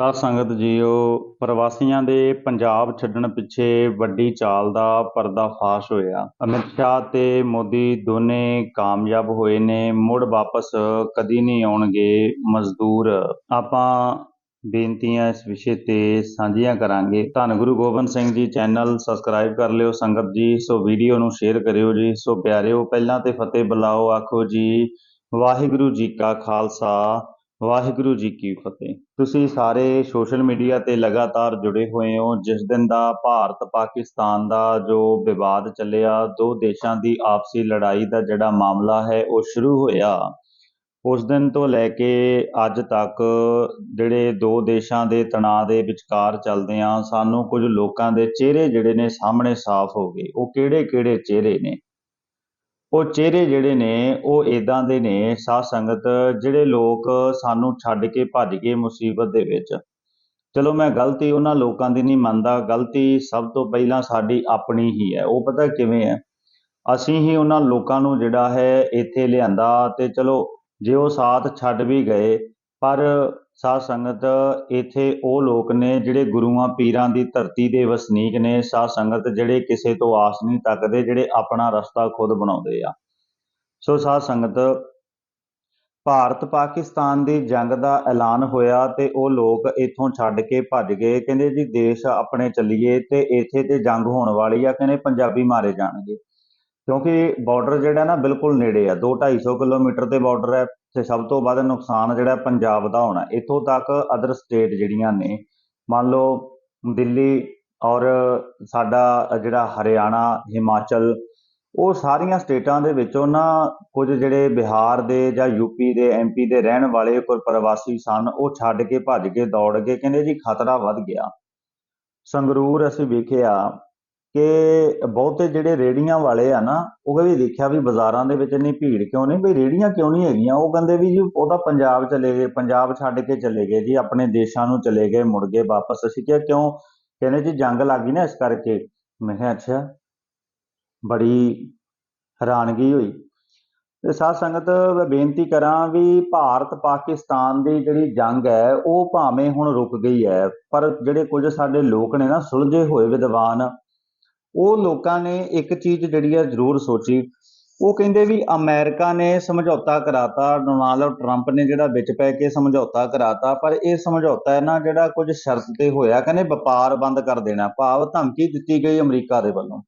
ਸਾਧ ਸੰਗਤ ਜੀਓ, ਪ੍ਰਵਾਸੀਆਂ ਦੇ ਪੰਜਾਬ ਛੱਡਣ ਪਿੱਛੇ ਵੱਡੀ ਚਾਲ ਦਾ ਪਰਦਾਫਾਸ਼ ਹੋਇਆ। ਅਮਿਤ ਸ਼ਾਹ ਤੇ ਮੋਦੀ ਦੋਨੇ ਕਾਮਯਾਬ ਹੋਏ ਨੇ, ਮੁੜ ਵਾਪਸ ਕਦੀ ਨਹੀਂ ਆਉਣਗੇ ਮਜ਼ਦੂਰ। ਆਪਾਂ ਬੇਨਤੀਆਂ ਇਸ ਵਿਸ਼ੇ ਤੇ ਸਾਂਝੀਆਂ ਕਰਾਂਗੇ। ਧੰਨ ਗੁਰੂ ਗੋਬਿੰਦ ਸਿੰਘ ਜੀ, ਚੈਨਲ ਸਬਸਕ੍ਰਾਈਬ ਕਰ ਲਿਓ ਸੰਗਤ ਜੀ, ਸੋ ਵੀਡੀਓ ਨੂੰ ਸ਼ੇਅਰ ਕਰਿਓ ਜੀ। ਸੋ ਪਿਆਰਿਓ, ਪਹਿਲਾਂ ਤੇ ਫਤਿਹ ਬੁਲਾਓ, ਆਖੋ ਜੀ, ਵਾਹਿਗੁਰੂ ਜੀ ਕਾ ਖਾਲਸਾ। ਵਾਹਿਗੁਰੂ ਜੀ ਕੀ ਫਤਿਹ। ਤੁਸੀਂ ਸਾਰੇ ਸੋਸ਼ਲ ਮੀਡੀਆ ਤੇ ਲਗਾਤਾਰ ਜੁੜੇ ਹੋਏ ਹੋ, ਜਿਸ ਦਿਨ ਦਾ ਭਾਰਤ ਪਾਕਿਸਤਾਨ ਦਾ ਜੋ ਵਿਵਾਦ ਚੱਲਿਆ, ਦੋ ਦੇਸ਼ਾਂ ਦੀ ਆਪਸੀ ਲੜਾਈ ਦਾ ਜਿਹੜਾ ਮਾਮਲਾ ਹੈ, ਉਹ ਸ਼ੁਰੂ ਹੋਇਆ। ਉਸ ਦਿਨ ਤੋਂ ਲੈ ਕੇ ਅੱਜ ਤੱਕ ਜਿਹੜੇ ਦੋ ਦੇਸ਼ਾਂ ਦੇ ਤਣਾਅ ਦੇ ਵਿਚਕਾਰ ਚੱਲਦੇ ਆ ਸਾਨੂੰ ਕੁਝ ਲੋਕਾਂ ਦੇ ਚਿਹਰੇ ਜਿਹੜੇ ਨੇ ਸਾਹਮਣੇ ਸਾਫ਼ ਹੋ ਗਏ। ਉਹ ਕਿਹੜੇ ਕਿਹੜੇ ਚਿਹਰੇ ਨੇ? ਉਹ ਚਿਹਰੇ ਜਿਹੜੇ ਨੇ, ਉਹ ਇਦਾਂ ਦੇ ਨੇ, ਸਾਧ ਸੰਗਤ, ਜਿਹੜੇ ਲੋਕ ਸਾਨੂੰ ਛੱਡ ਕੇ ਭੱਜ ਗਏ ਮੁਸੀਬਤ ਦੇ ਵਿੱਚ। ਚਲੋ ਮੈਂ ਗਲਤੀ ਉਹਨਾਂ ਲੋਕਾਂ ਦੀ ਨਹੀਂ ਮੰਨਦਾ, ਗਲਤੀ ਸਭ ਤੋਂ ਪਹਿਲਾਂ ਸਾਡੀ ਆਪਣੀ ਹੀ ਹੈ, ਉਹ ਪਤਾ ਕਿਵੇਂ ਹੈ? ਅਸੀਂ ਹੀ ਉਹਨਾਂ ਲੋਕਾਂ ਨੂੰ ਜਿਹੜਾ ਹੈ, ਇੱਥੇ ਲਿਆਂਦਾ ਤੇ ਚਲੋ ਜੇ ਉਹ ਸਾਥ ਛੱਡ ਵੀ ਗਏ, ਪਰ ਸਾਧ ਸੰਗਤ, ਇੱਥੇ ਉਹ ਲੋਕ ਨੇ ਜਿਹੜੇ ਗੁਰੂਆਂ ਪੀਰਾਂ ਦੀ ਧਰਤੀ ਦੇ ਵਸਨੀਕ ਨੇ। ਸਾਧ ਸੰਗਤ ਜਿਹੜੇ ਕਿਸੇ ਤੋਂ ਆਸ ਨਹੀਂ ਤੱਕਦੇ, ਜਿਹੜੇ ਆਪਣਾ ਰਸਤਾ ਖੁਦ ਬਣਾਉਂਦੇ ਆ। ਸੋ ਸਾਧ ਸੰਗਤ, ਭਾਰਤ ਪਾਕਿਸਤਾਨ ਦੀ ਜੰਗ ਦਾ ਐਲਾਨ ਹੋਇਆ ਤੇ ਉਹ ਲੋਕ ਇੱਥੋਂ ਛੱਡ ਕੇ ਭੱਜ ਗਏ। ਕਹਿੰਦੇ ਜੀ, ਦੇਸ਼ ਆਪਣੇ ਚੱਲੀਏ ਤੇ ਇੱਥੇ ਤੇ ਜੰਗ ਹੋਣ ਵਾਲੀ ਆ, ਕਹਿੰਦੇ ਪੰਜਾਬੀ ਮਾਰੇ ਜਾਣਗੇ। ਕਿਉਂਕਿ ਬਾਰਡਰ ਜਿਹੜਾ ਨਾ ਬਿਲਕੁਲ ਨੇੜੇ ਆ 2 250 ਕਿਲੋਮੀਟਰ ਤੇ ਬਾਰਡਰ ਹੈ। ਤੇ ਸਭ ਤੋਂ ਵੱਧ ਨੁਕਸਾਨ ਜਿਹੜਾ ਪੰਜਾਬ ਦਾ ਹੋਣਾ, ਇੱਥੋਂ ਤੱਕ ਅਦਰ ਸਟੇਟ ਜਿਹੜੀਆਂ ਨੇ, ਮੰਨ ਲਓ ਦਿੱਲੀ ਔਰ ਸਾਡਾ ਜਿਹੜਾ ਹਰਿਆਣਾ, ਹਿਮਾਚਲ, ਉਹ ਸਾਰੀਆਂ ਸਟੇਟਾਂ ਦੇ ਵਿੱਚੋਂ ਨਾ ਕੁਝ ਜਿਹੜੇ ਬਿਹਾਰ ਦੇ ਜਾਂ ਯੂਪੀ ਦੇ ਐਮਪੀ ਦੇ ਰਹਿਣ ਵਾਲੇ ਕੋਈ ਪ੍ਰਵਾਸੀ ਸਨ, ਉਹ ਛੱਡ ਕੇ ਭੱਜ ਕੇ ਦੌੜ ਗਏ, ਕਹਿੰਦੇ ਜੀ ਖਤਰਾ ਵੱਧ ਗਿਆ। ਸੰਗਰੂਰ ਅਸੀਂ ਵੇਖਿਆ ਕਿ ਬਹੁਤੇ ਜਿਹੜੇ ਰੇੜੀਆਂ ਵਾਲੇ ਆ ਨਾ, ਉਹ ਵੀ ਦੇਖਿਆ ਵੀ ਬਾਜ਼ਾਰਾਂ ਦੇ ਵਿੱਚ ਇੰਨੀ ਭੀੜ ਕਿਉਂ ਨਹੀਂ? ਵੀ ਰੇੜੀਆਂ ਕਿਉਂ ਨਹੀਂ ਹੈਗੀਆਂ? ਉਹ ਕਹਿੰਦੇ ਵੀ ਜੀ ਉਹਦਾ ਪੰਜਾਬ ਚਲੇ ਗਏ, ਪੰਜਾਬ ਛੱਡ ਕੇ ਚਲੇ ਗਏ ਜੀ, ਆਪਣੇ ਦੇਸ਼ਾਂ ਨੂੰ ਚਲੇ ਗਏ, ਮੁੜ ਗਏ ਵਾਪਸ। ਅਸੀਂ ਕਿਹਾ ਕਿਉਂ? ਕਹਿੰਦੇ ਜੀ ਜੰਗ ਲੱਗ ਗਈ ਨਾ ਇਸ ਕਰਕੇ। ਮੈਂ ਕਿਹਾ ਅੱਛਾ, ਬੜੀ ਹੈਰਾਨਗੀ ਹੋਈ। ਤੇ ਸਾਧ ਸੰਗਤ ਮੈਂ ਬੇਨਤੀ ਕਰਾਂ ਵੀ ਭਾਰਤ ਪਾਕਿਸਤਾਨ ਦੀ ਜਿਹੜੀ ਜੰਗ ਹੈ, ਉਹ ਭਾਵੇਂ ਹੁਣ ਰੁਕ ਗਈ ਹੈ, ਪਰ ਜਿਹੜੇ ਕੁਝ ਸਾਡੇ ਲੋਕ ਨੇ ਨਾ, ਸੁਲਝੇ ਹੋਏ ਵਿਦਵਾਨ ਉਹ ਲੋਕਾਂ ਨੇ ਇੱਕ ਚੀਜ਼ ਜਿਹੜੀ ਹੈ ਜ਼ਰੂਰ ਸੋਚੀ। ਉਹ ਕਹਿੰਦੇ ਵੀ ਅਮਰੀਕਾ ਨੇ ਸਮਝੌਤਾ ਕਰਾਤਾ, ਡੋਨਾਲਡ ਟਰੰਪ ਨੇ ਜਿਹੜਾ ਵਿੱਚ ਪੈ ਕੇ ਸਮਝੌਤਾ ਕਰਾਤਾ, ਪਰ ਇਹ ਸਮਝੌਤਾ ਹੈ ਨਾ ਜਿਹੜਾ ਕੁਝ ਸ਼ਰਤ ਤੇ ਹੋਇਆ, ਕਹਿੰਦੇ ਵਪਾਰ ਬੰਦ ਕਰ ਦੇਣਾ, ਭਾਵ ਧਮਕੀ ਦਿੱਤੀ ਗਈ ਅਮਰੀਕਾ ਦੇ ਵੱਲੋਂ।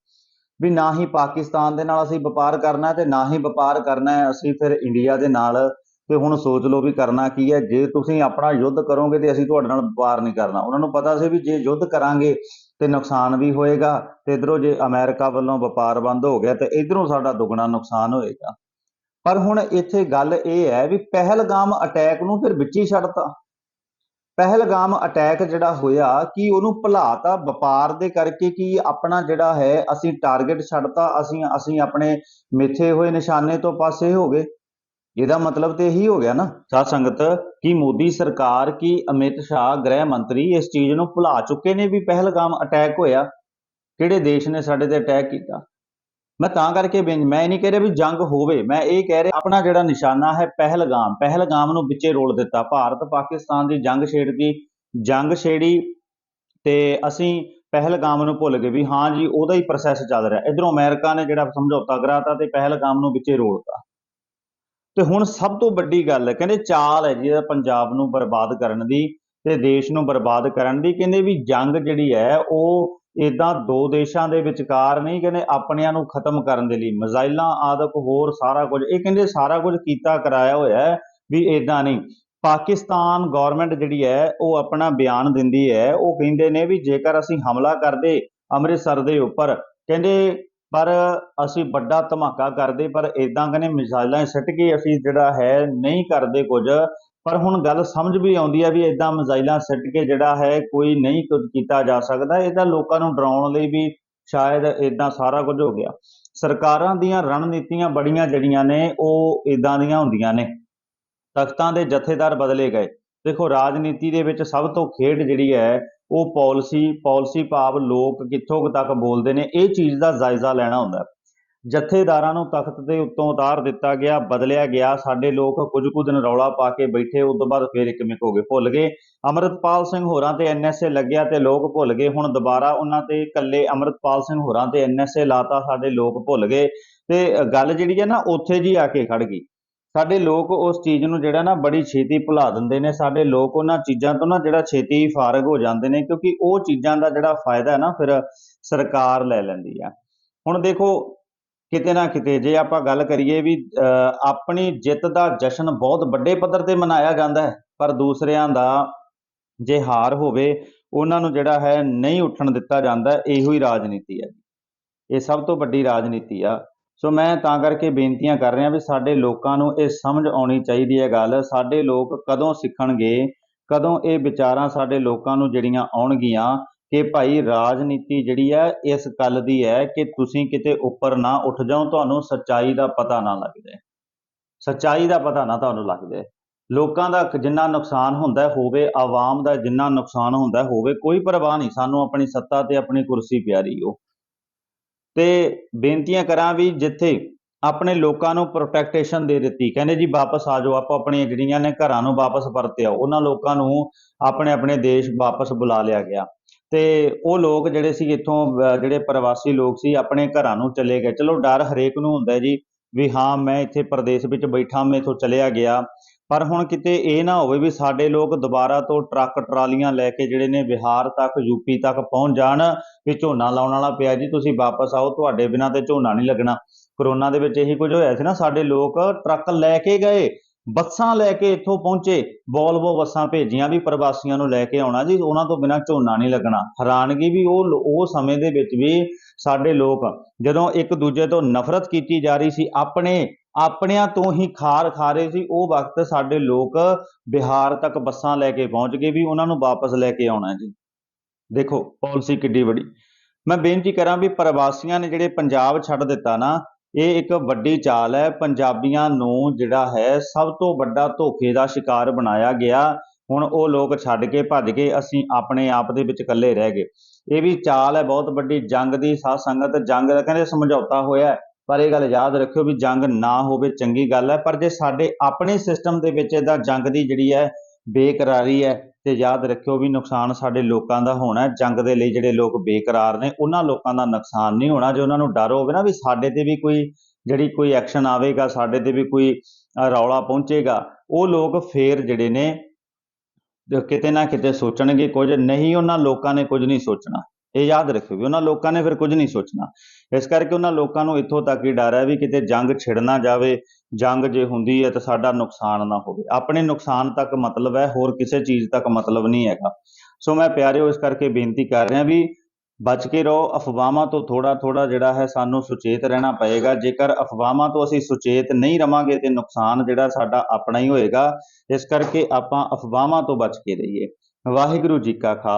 ਵੀ ਨਾ ਹੀ ਪਾਕਿਸਤਾਨ ਦੇ ਨਾਲ ਅਸੀਂ ਵਪਾਰ ਕਰਨਾ ਤੇ ਨਾ ਹੀ ਵਪਾਰ ਕਰਨਾ ਹੈ, ਅਸੀਂ ਫਿਰ ਇੰਡੀਆ ਦੇ ਨਾਲ ਤੇ ਹੁਣ ਸੋਚ ਲਓ ਵੀ ਕਰਨਾ ਕੀ ਹੈ। ਜੇ ਤੁਸੀਂ ਆਪਣਾ ਯੁੱਧ ਕਰੋਗੇ ਤੇ ਅਸੀਂ ਤੁਹਾਡੇ ਨਾਲ ਵਪਾਰ ਨਹੀਂ ਕਰਨਾ। ਉਹਨਾਂ ਨੂੰ ਪਤਾ ਸੀ ਵੀ ਜੇ ਯੁੱਧ ਕਰਾਂਗੇ ਤੇ ਨੁਕਸਾਨ ਵੀ ਹੋਏਗਾ, ਤੇ ਇਧਰੋਂ ਜੇ ਅਮਰੀਕਾ ਵੱਲੋਂ ਵਪਾਰ ਬੰਦ ਹੋ ਗਿਆ ਤੇ ਇਧਰੋਂ ਸਾਡਾ ਦੁੱਗਣਾ ਨੁਕਸਾਨ ਹੋਏਗਾ। ਪਰ ਹੁਣ ਇੱਥੇ ਗੱਲ ਇਹ ਹੈ ਵੀ ਪਹਿਲਗਾਮ ਅਟੈਕ ਨੂੰ ਫਿਰ ਵਿੱਚ ਹੀ ਛੱਡਤਾ। ਪਹਿਲਗਾਮ ਅਟੈਕ ਜਿਹੜਾ ਹੋਇਆ, ਕਿ ਉਹਨੂੰ ਭੁਲਾਤਾ ਵਪਾਰ ਦੇ ਕਰਕੇ, ਕੀ ਆਪਣਾ ਜਿਹੜਾ ਹੈ ਅਸੀਂ ਟਾਰਗੇਟ ਛੱਡਤਾ, ਅਸੀਂ ਅਸੀਂ ਆਪਣੇ ਮਿੱਥੇ ਹੋਏ ਨਿਸ਼ਾਨੇ ਤੋਂ ਪਾਸੇ ਹੋ ਗਏ? ਇਹਦਾ ਮਤਲਬ ਤੇ ਇਹੀ ਹੋ ਗਿਆ ਨਾ, ਸਾਧ ਸੰਗਤ, ਕਿ ਮੋਦੀ ਸਰਕਾਰ, ਕੀ ਅਮਿਤ ਸ਼ਾਹ, ਗ੍ਰਹਿ ਮੰਤਰੀ ਇਸ ਚੀਜ਼ ਨੂੰ ਭੁਲਾ ਚੁੱਕੇ ਨੇ ਵੀ ਪਹਿਲਗਾਮ ਅਟੈਕ ਹੋਇਆ। ਕਿਹੜੇ ਦੇਸ਼ ਨੇ ਸਾਡੇ ਤੇ ਅਟੈਕ ਕੀਤਾ? ਮੈਂ ਤਾਂ ਕਰਕੇ ਬੇਨ- ਮੈਂ ਇਹ ਨਹੀਂ ਕਹਿ ਰਿਹਾ ਵੀ ਜੰਗ ਹੋਵੇ। ਮੈਂ ਇਹ ਕਹਿ ਰਿਹਾ, ਆਪਣਾ ਜਿਹੜਾ ਨਿਸ਼ਾਨਾ ਹੈ ਪਹਿਲਗਾਮ ਪਹਿਲਗਾਮ ਨੂੰ ਵਿੱਚੇ ਰੋਲ ਦਿੱਤਾ। ਭਾਰਤ ਪਾਕਿਸਤਾਨ ਦੀ ਜੰਗ ਛੇੜਦੀ ਜੰਗ ਛੇੜੀ ਤੇ ਅਸੀਂ ਪਹਿਲਗਾਮ ਨੂੰ ਭੁੱਲ ਗਏ ਵੀ ਹਾਂ ਜੀ, ਉਹਦਾ ਹੀ ਪ੍ਰੋਸੈਸ ਚੱਲ ਰਿਹਾ। ਇਧਰੋਂ ਅਮਰੀਕਾ ਨੇ ਜਿਹੜਾ ਸਮਝੌਤਾ ਕਰਾਤਾ ਤੇ ਪਹਿਲਗਾਮ ਨੂੰ ਵਿੱਚੇ ਰੋਲਤਾ ਤੇ ਹੁਣ ਸਭ ਤੋਂ ਵੱਡੀ ਗੱਲ ਹੈ, ਕਹਿੰਦੇ ਚਾਲ ਹੈ ਜੀ ਪੰਜਾਬ ਨੂੰ ਬਰਬਾਦ ਕਰਨ ਦੀ ਤੇ ਦੇਸ਼ ਨੂੰ ਬਰਬਾਦ ਕਰਨ ਦੀ, ਕਹਿੰਦੇ ਵੀ ਜੰਗ ਜਿਹੜੀ ਹੈ, ਉਹ ਇਦਾਂ ਦੋ ਦੇਸ਼ਾਂ ਦੇ ਵਿਚਕਾਰ ਨਹੀਂ, ਕਹਿੰਦੇ ਆਪਣਿਆਂ ਨੂੰ ਖਤਮ ਕਰਨ ਦੇ ਲਈ, ਮਿਜ਼ਾਈਲਾਂ ਆਦਿਕ ਹੋਰ ਸਾਰਾ ਕੁਝ, ਇਹ ਕਹਿੰਦੇ ਸਾਰਾ ਕੁਝ ਕੀਤਾ ਕਰਾਇਆ ਹੋਇਆ ਹੈ ਵੀ ਇਦਾਂ ਨਹੀਂ। ਪਾਕਿਸਤਾਨ ਗਵਰਨਮੈਂਟ ਜਿਹੜੀ ਹੈ, ਉਹ ਆਪਣਾ ਬਿਆਨ ਦਿੰਦੀ ਹੈ, ਉਹ ਕਹਿੰਦੇ ਨੇ ਵੀ ਜੇਕਰ ਅਸੀਂ ਹਮਲਾ ਕਰਦੇ, ਅੰਮ੍ਰਿਤਸਰ ਦੇ ਉੱਪਰ, ਕਹਿੰਦੇ ਪਰ ਅਸੀਂ ਵੱਡਾ ਧਮਾਕਾ ਕਰਦੇ, ਪਰ ਇਦਾਂ ਕਹਿੰਦੇ ਮਿਸਾਈਲਾਂ ਸਿੱਟ ਕੇ ਅਸੀਂ ਜਿਹੜਾ ਹੈ ਨਹੀਂ ਕਰਦੇ ਕੁਝ। ਪਰ ਹੁਣ ਗੱਲ ਸਮਝ ਵੀ ਆਉਂਦੀ ਹੈ ਵੀ ਇਦਾਂ ਮਿਸਾਈਲਾਂ ਸਿੱਟ ਕੇ ਜਿਹੜਾ ਹੈ ਕੋਈ ਨਹੀਂ ਕੁਝ ਕੀਤਾ ਜਾ ਸਕਦਾ। ਇਹਦਾ ਲੋਕਾਂ ਨੂੰ ਡਰਾਉਣ ਲਈ ਵੀ ਸ਼ਾਇਦ ਇਦਾਂ ਸਾਰਾ ਕੁਝ ਹੋ ਗਿਆ। ਸਰਕਾਰਾਂ ਦੀਆਂ ਰਣਨੀਤੀਆਂ ਬੜੀਆਂ ਜਿਹੜੀਆਂ ਨੇ, ਉਹ ਇਦਾਂ ਦੀਆਂ ਹੁੰਦੀਆਂ ਨੇ। ਤਖਤਾਂ ਦੇ ਜਥੇਦਾਰ ਬਦਲੇ ਗਏ। ਦੇਖੋ, ਰਾਜਨੀਤੀ ਦੇ ਵਿੱਚ ਸਭ ਤੋਂ ਖੇਡ ਜਿਹੜੀ ਹੈ ਉਹ ਪਾਲਿਸੀ ਪਾਲਿਸੀ ਭਾਵ ਲੋਕ ਕਿੱਥੋਂ ਤੱਕ ਬੋਲਦੇ ਨੇ, ਇਹ ਚੀਜ਼ ਦਾ ਜਾਇਜ਼ਾ ਲੈਣਾ ਹੁੰਦਾ ਹੈ। ਜਥੇਦਾਰਾਂ ਨੂੰ ਤਖਤ ਦੇ ਉੱਤੋਂ ਉਤਾਰ ਦਿੱਤਾ ਗਿਆ, ਬਦਲਿਆ ਗਿਆ, ਸਾਡੇ ਲੋਕ ਕੁਝ ਕੁ ਦਿਨ ਰੌਲਾ ਪਾ ਕੇ ਬੈਠੇ, ਉਸ ਤੋਂ ਬਾਅਦ ਫੇਰ ਇੱਕ ਮਿਕ ਹੋ ਗਏ, ਭੁੱਲ ਗਏ। ਅਮਰਤਪਾਲ ਸਿੰਘ ਹੋਰਾਂ ਤੇ ਐਨਐਸਏ ਲੱਗਿਆ ਤੇ ਲੋਕ ਭੁੱਲ ਗਏ, ਹੁਣ ਦੁਬਾਰਾ ਉਹਨਾਂ ਤੇ ਇਕੱਲੇ ਅਮਰਤਪਾਲ ਸਿੰਘ ਹੋਰਾਂ ਤੇ ਐਨਐਸਏ ਲਾਤਾ, ਸਾਡੇ ਲੋਕ ਭੁੱਲ ਗਏ। ਤੇ ਗੱਲ ਜਿਹੜੀ ਹੈ ਨਾ, ਉੱਥੇ ਜੀ ਆ ਕੇ ਖੜ ਗਈ। ਸਾਡੇ ਲੋਕ ਉਸ ਚੀਜ਼ ਨੂੰ ਜਿਹੜਾ ਨਾ ਬੜੀ ਛੇਤੀ ਭੁਲਾ ਦਿੰਦੇ ਨੇ, ਸਾਡੇ ਲੋਕ ਉਹਨਾਂ ਚੀਜ਼ਾਂ ਤੋਂ ਨਾ ਜਿਹੜਾ ਛੇਤੀ ਫਾਰਗ ਹੋ ਜਾਂਦੇ ਨੇ, ਕਿਉਂਕਿ ਉਹ ਚੀਜ਼ਾਂ ਦਾ ਜਿਹੜਾ ਫਾਇਦਾ ਹੈ ਨਾ, ਫਿਰ ਸਰਕਾਰ ਲੈ ਲੈਂਦੀ ਆ। ਹੁਣ ਦੇਖੋ, ਕਿਤੇ ਨਾ ਕਿਤੇ ਜੇ ਆਪਾਂ ਗੱਲ ਕਰੀਏ ਵੀ ਆਪਣੀ ਜਿੱਤ ਦਾ ਜਸ਼ਨ ਬਹੁਤ ਵੱਡੇ ਪੱਧਰ ਤੇ ਮਨਾਇਆ ਜਾਂਦਾ ਹੈ, ਪਰ ਦੂਸਰਿਆਂ ਦਾ ਜੇ ਹਾਰ ਹੋਵੇ, ਉਹਨਾਂ ਨੂੰ ਜਿਹੜਾ ਹੈ ਨਹੀਂ ਉੱਠਣ ਦਿੱਤਾ ਜਾਂਦਾ, ਇਹੋ ਹੀ ਰਾਜਨੀਤੀ ਹੈ। ਇਹ ਸਭ ਤੋਂ ਵੱਡੀ ਰਾਜਨੀਤੀ ਆ। ਸੋ ਮੈਂ ਤਾਂ ਕਰਕੇ ਬੇਨਤੀਆਂ ਕਰ ਰਿਹਾ ਵੀ ਸਾਡੇ ਲੋਕਾਂ ਨੂੰ ਇਹ ਸਮਝ ਆਉਣੀ ਚਾਹੀਦੀ ਹੈ ਗੱਲ। ਸਾਡੇ ਲੋਕ ਕਦੋਂ ਸਿੱਖਣਗੇ? ਕਦੋਂ ਇਹ ਵਿਚਾਰਾਂ ਸਾਡੇ ਲੋਕਾਂ ਨੂੰ ਜਿਹੜੀਆਂ ਆਉਣਗੀਆਂ ਕਿ ਭਾਈ ਰਾਜਨੀਤੀ ਜਿਹੜੀ ਹੈ, ਇਸ ਗੱਲ ਦੀ ਹੈ ਕਿ ਤੁਸੀਂ ਕਿਤੇ ਉੱਪਰ ਨਾ ਉੱਠ ਜਾਓ, ਤੁਹਾਨੂੰ ਸੱਚਾਈ ਦਾ ਪਤਾ ਨਾ ਲੱਗ ਜਾਏ। ਸੱਚਾਈ ਦਾ ਪਤਾ ਨਾ ਤੁਹਾਨੂੰ ਲੱਗ ਜਾਏ। ਲੋਕਾਂ ਦਾ ਜਿੰਨਾ ਨੁਕਸਾਨ ਹੁੰਦਾ ਹੋਵੇ, ਆਵਾਮ ਦਾ ਜਿੰਨਾ ਨੁਕਸਾਨ ਹੁੰਦਾ ਹੋਵੇ, ਕੋਈ ਪਰਵਾਹ ਨਹੀਂ। ਸਾਨੂੰ ਆਪਣੀ ਸੱਤਾ ਤੇ ਆਪਣੀ ਕੁਰਸੀ ਪਿਆਰੀ ਹੋ ਤੇ ਬੇਨਤੀਆਂ ਕਰਾਂ ਵੀ ਜਿੱਥੇ ਆਪਣੇ ਲੋਕਾਂ ਨੂੰ ਪ੍ਰੋਟੈਕਟੇਸ਼ਨ ਦੇ ਦਿੱਤੀ, ਕਹਿੰਦੇ ਜੀ ਵਾਪਸ ਆ ਜਾਓ, ਆਪੋ ਆਪਣੀਆਂ ਜਿਹੜੀਆਂ ਨੇ ਘਰਾਂ ਨੂੰ ਵਾਪਸ ਪਰਤ ਆਓ ਉਹਨਾਂ ਲੋਕਾਂ ਨੂੰ ਆਪਣੇ ਆਪਣੇ ਦੇਸ਼ ਵਾਪਸ ਬੁਲਾ ਲਿਆ ਗਿਆ। ਤੇ ਉਹ ਲੋਕ ਜਿਹੜੇ ਸੀ ਇੱਥੋਂ ਜਿਹੜੇ ਪ੍ਰਵਾਸੀ ਲੋਕ ਸੀ, ਆਪਣੇ ਘਰਾਂ ਨੂੰ ਚਲੇ ਗਏ। ਚਲੋ ਡਰ ਹਰੇਕ ਨੂੰ ਹੁੰਦਾ ਜੀ, ਵੀ ਹਾਂ, ਮੈਂ ਇੱਥੇ ਪ੍ਰਦੇਸ਼ ਵਿੱਚ ਬੈਠਾ, ਮੈਂ ਇੱਥੋਂ ਚਲਿਆ ਗਿਆ। ਪਰ ਹੁਣ ਕਿਤੇ ਇਹ ਨਾ ਹੋਵੇ ਵੀ ਸਾਡੇ ਲੋਕ ਦੁਬਾਰਾ ਤੋਂ ਟਰੱਕ ਟਰਾਲੀਆਂ ਲੈ ਕੇ ਜਿਹੜੇ ਨੇ ਬਿਹਾਰ ਤੱਕ ਯੂਪੀ ਤੱਕ ਪਹੁੰਚ ਜਾਣ ਵੀ ਝੋਨਾ ਲਾਉਣ ਵਾਲਾ ਪਿਆ ਜੀ, ਤੁਸੀਂ ਵਾਪਸ ਆਓ, ਤੁਹਾਡੇ ਬਿਨਾਂ ਤੇ ਝੋਨਾ ਨਹੀਂ ਲੱਗਣਾ। ਕਰੋਨਾ ਦੇ ਵਿੱਚ ਇਹੀ ਕੁਝ ਹੋਇਆ ਸੀ ਨਾ, ਸਾਡੇ ਲੋਕ ਟਰੱਕ ਲੈ ਕੇ ਗਏ, ਬੱਸਾਂ ਲੈ ਕੇ ਇੱਥੋਂ ਪਹੁੰਚੇ ਬੋਲਵੋ ਬੱਸਾਂ ਭੇਜੀਆਂ ਵੀ ਪ੍ਰਵਾਸੀਆਂ ਨੂੰ ਲੈ ਕੇ ਆਉਣਾ ਜੀ, ਉਹਨਾਂ ਤੋਂ ਬਿਨਾਂ ਝੋਨਾ ਨਹੀਂ ਲੱਗਣਾ। ਹੈਰਾਨਗੀ ਵੀ ਉਹ ਉਹ ਸਮੇਂ ਦੇ ਵਿੱਚ ਵੀ ਸਾਡੇ ਲੋਕ ਜਦੋਂ ਇੱਕ ਦੂਜੇ ਤੋਂ ਨਫ਼ਰਤ ਕੀਤੀ ਜਾ ਰਹੀ ਸੀ, ਆਪਣੇ ਆਪਣਿਆਂ ਤੋਂ ਹੀ ਖਾਰ ਖਾ ਰਹੇ ਸੀ। ਉਹ ਵਕਤ ਸਾਡੇ ਲੋਕ ਬਿਹਾਰ ਤੱਕ ਬੱਸਾਂ ਲੈ ਕੇ ਪਹੁੰਚ ਗਏ ਵੀ ਉਹਨਾਂ ਨੂੰ ਵਾਪਸ ਲੈ ਕੇ ਆਉਣਾ ਜੀ। ਦੇਖੋ, ਪਾਲਿਸੀ ਕਿੱਡੀ ਵੱਡੀ। ਮੈਂ ਬੇਨਤੀ ਕਰਾਂ ਵੀ ਪ੍ਰਵਾਸੀਆਂ ਨੇ ਜਿਹੜੇ ਪੰਜਾਬ ਛੱਡ ਦਿੱਤਾ ਨਾ, ਇਹ ਇੱਕ ਵੱਡੀ ਚਾਲ ਹੈ। ਪੰਜਾਬੀਆਂ ਨੂੰ ਜਿਹੜਾ ਹੈ, ਸਭ ਤੋਂ ਵੱਡਾ ਧੋਖੇ ਦਾ ਸ਼ਿਕਾਰ ਬਣਾਇਆ ਗਿਆ। ਹੁਣ ਉਹ ਲੋਕ ਛੱਡ ਕੇ ਭੱਜ ਕੇ ਅਸੀਂ ਆਪਣੇ ਆਪ ਦੇ ਵਿੱਚ ਇਕੱਲੇ ਰਹਿ ਗਏ। ਇਹ ਵੀ ਚਾਲ ਹੈ, ਬਹੁਤ ਵੱਡੀ ਜੰਗ ਦੀ ਸਾਧ ਸੰਗਤ ਜੰਗ ਦਾ ਕਹਿੰਦੇ ਸਮਝੌਤਾ ਹੋਇਆ ਪਰ ਇਹ ਗੱਲ ਯਾਦ ਰੱਖਿਓ ਵੀ ਜੰਗ ਨਾ ਹੋਵੇ ਚੰਗੀ ਗੱਲ ਹੈ, ਪਰ ਜੇ ਸਾਡੇ ਆਪਣੇ ਸਿਸਟਮ ਦੇ ਵਿੱਚ ਇਹਦਾ ਜੰਗ ਦੀ ਜਿਹੜੀ ਹੈ ਬੇਕਰਾਰੀ ਹੈ ਤੇ ਯਾਦ ਰੱਖਿਓ ਵੀ ਨੁਕਸਾਨ ਸਾਡੇ ਲੋਕਾਂ ਦਾ ਹੋਣਾ ਜੰਗ ਦੇ ਲਈ ਜਿਹੜੇ ਲੋਕ ਬੇਕਰਾਰ ਨੇ ਉਹਨਾਂ ਲੋਕਾਂ ਦਾ ਨੁਕਸਾਨ ਨਹੀਂ ਹੋਣਾ, ਜੇ ਉਹਨਾਂ ਨੂੰ ਡਰ ਹੋਵੇ ਨਾ ਵੀ ਸਾਡੇ ਤੇ ਵੀ ਕੋਈ ਜਿਹੜੀ ਕੋਈ ਐਕਸ਼ਨ ਆਵੇਗਾ, ਸਾਡੇ ਤੇ ਵੀ ਕੋਈ ਰੌਲਾ ਪਹੁੰਚੇਗਾ, ਉਹ ਲੋਕ ਫੇਰ ਜਿਹੜੇ ਨੇ ਕਿਤੇ ਨਾ ਕਿਤੇ ਸੋਚਣਗੇ ਕੁਝ, ਨਹੀਂ ਉਹਨਾਂ ਲੋਕਾਂ ਨੇ ਕੁਝ ਨਹੀਂ ਸੋਚਣਾ। ਇਹ ਯਾਦ ਰੱਖਿਓ ਵੀ ਉਹਨਾਂ ਲੋਕਾਂ ਨੇ ਫਿਰ ਕੁਝ ਨਹੀਂ ਸੋਚਣਾ। ਇਸ ਕਰਕੇ ਉਹਨਾਂ ਲੋਕਾਂ ਨੂੰ ਇੱਥੋਂ ਤੱਕ ਹੀ ਡਰ ਹੈ ਵੀ ਕਿਤੇ ਜੰਗ ਛਿੜ ਨਾ ਜਾਵੇ, ਜੰਗ ਜੇ ਹੁੰਦੀ ਹੈ ਤਾਂ ਸਾਡਾ ਨੁਕਸਾਨ ਨਾ ਹੋਵੇ। ਆਪਣੇ ਨੁਕਸਾਨ ਤੱਕ ਮਤਲਬ ਹੈ, ਹੋਰ ਕਿਸੇ ਚੀਜ਼ ਤੱਕ ਮਤਲਬ ਨਹੀਂ ਹੈਗਾ। ਸੋ ਮੈਂ ਪਿਆਰਿਓ, ਇਸ ਕਰਕੇ ਬੇਨਤੀ ਕਰ ਰਿਹਾ ਵੀ ਬਚ ਕੇ ਰਹੋ, ਅਫਵਾਹਾਂ ਤੋਂ ਥੋੜਾ ਥੋੜਾ ਜਿਹੜਾ ਹੈ ਸਾਨੂੰ ਸੁਚੇਤ ਰਹਿਣਾ ਪਏਗਾ। ਜੇਕਰ ਅਫਵਾਹਾਂ ਤੋਂ ਅਸੀਂ ਸੁਚੇਤ ਨਹੀਂ ਰਵਾਂਗੇ ਤੇ ਨੁਕਸਾਨ ਜਿਹੜਾ ਸਾਡਾ ਆਪਣਾ ਹੀ ਹੋਏਗਾ, ਇਸ ਕਰਕੇ ਆਪਾਂ ਅਫਵਾਹਾਂ ਤੋਂ ਬਚ ਕੇ ਰਹੀਏ। ਵਾਹਿਗੁਰੂ ਜੀ ਕਾ ਖਾਲਸਾ।